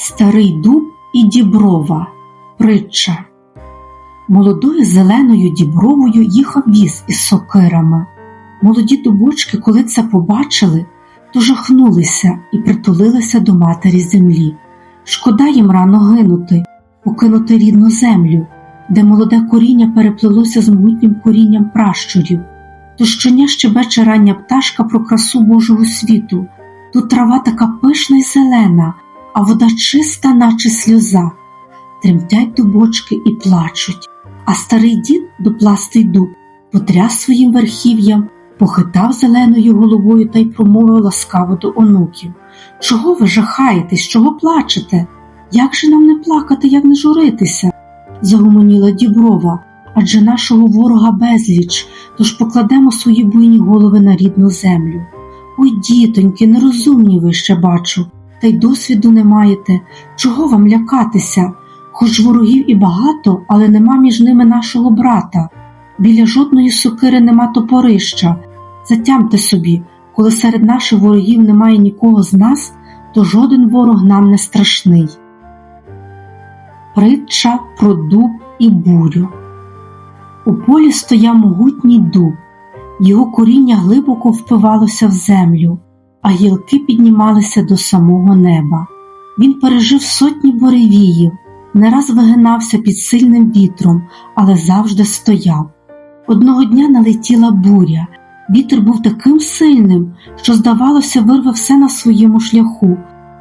Старий дуб і діброва. Притча. Молодою зеленою дібровою їхав віз із сокирами. Молоді дубочки, коли це побачили, то жахнулися і притулилися до матері землі. Шкода їм рано гинути, покинути рідну землю, де молоде коріння переплилося з могутнім корінням пращурів. То щоня щебече рання пташка про красу Божого світу. Тут трава така пишна й зелена, а вода чиста, наче сльоза. Тремтять дубочки і плачуть. А старий дід, дупластий дуб, потряс своїм верхів'ям, похитав зеленою головою та й промовив ласкаво до онуків. Чого ви жахаєтесь, чого плачете? Як же нам не плакати, як не журитися? загомоніла діброва, адже нашого ворога безліч, тож покладемо свої буйні голови на рідну землю. Ой, дітоньки, нерозумні ви ще бачу, та й досвіду не маєте. Чого вам лякатися? Хоч ворогів і багато, але нема між ними нашого брата. Біля жодної сокири нема топорища. Затямте собі, коли серед наших ворогів немає нікого з нас, то жоден ворог нам не страшний. Притча про дуб і бурю. У полі стояв могутній дуб, його коріння глибоко впивалося в землю, а гілки піднімалися до самого неба. Він пережив сотні буревіїв, не раз вигинався під сильним вітром, але завжди стояв. Одного дня налетіла буря. Вітер був таким сильним, що, здавалося, вирве все на своєму шляху.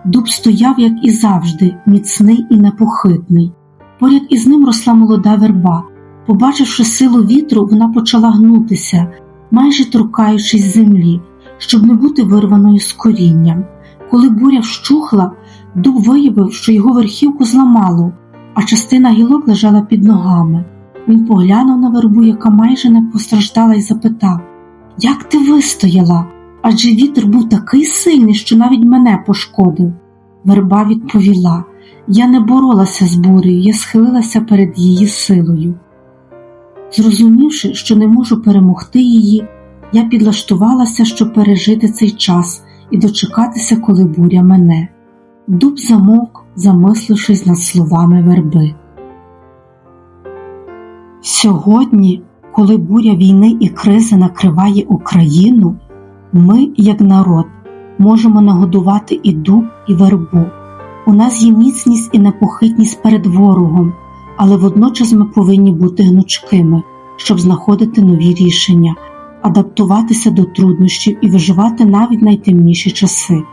Дуб стояв, як і завжди, міцний і непохитний. Поряд із ним росла молода верба. Побачивши силу вітру, вона почала гнутися, майже торкаючись землі, щоб не бути вирваною з корінням. Коли буря вщухла, дуб виявив, що його верхівку зламало, а частина гілок лежала під ногами. Він поглянув на вербу, яка майже не постраждала, і запитав Як ти вистояла? Адже вітер був такий сильний, що навіть мене пошкодив. Верба відповіла Я не боролася з бурею, я схилилася перед її силою. Зрозумівши, що не можу перемогти її, я підлаштувалася, щоб пережити цей час і дочекатися, коли буря мене. Дуб замовк, замислившись над словами верби. Сьогодні, коли буря війни і кризи накриває Україну, ми, як народ, можемо нагодувати і дуб, і вербу. У нас є міцність і непохитність перед ворогом, але водночас ми повинні бути гнучкими, щоб знаходити нові рішення, адаптуватися до труднощів і виживати навіть найтемніші часи.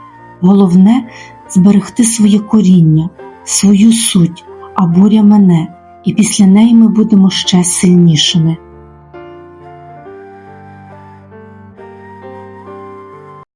Головне зберегти своє коріння, свою суть, а буря мене, і після неї ми будемо ще сильнішими.